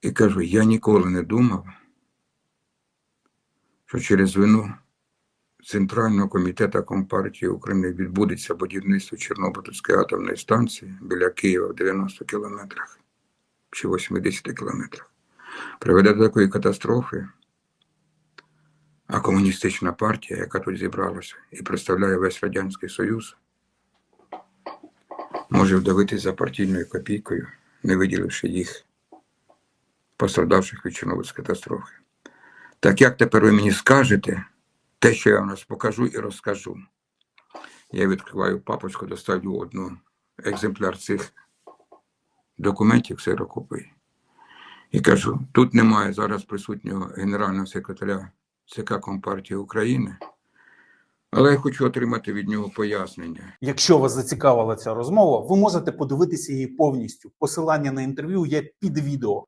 І кажу, я ніколи не думав, що через вину Центрального комітету Компартії України відбудеться будівництво Чорнобильської атомної станції біля Києва в 90 кілометрах чи 80 кілометрах. Приведе до такої катастрофи, а комуністична партія, яка тут зібралася і представляє весь Радянський Союз, може вдавитись за партійною копійкою, не виділивши їх пострадавших від Чорнобильської катастрофи. Так як тепер ви мені скажете те, що я вам покажу і розкажу? Я відкриваю папочку, доставлю одну екземпляр цих документів ксерокопій. І кажу: тут немає зараз присутнього генерального секретаря ЦК Компартії України, але я хочу отримати від нього пояснення. Якщо вас зацікавила ця розмова, ви можете подивитися її повністю. Посилання на інтерв'ю є під відео.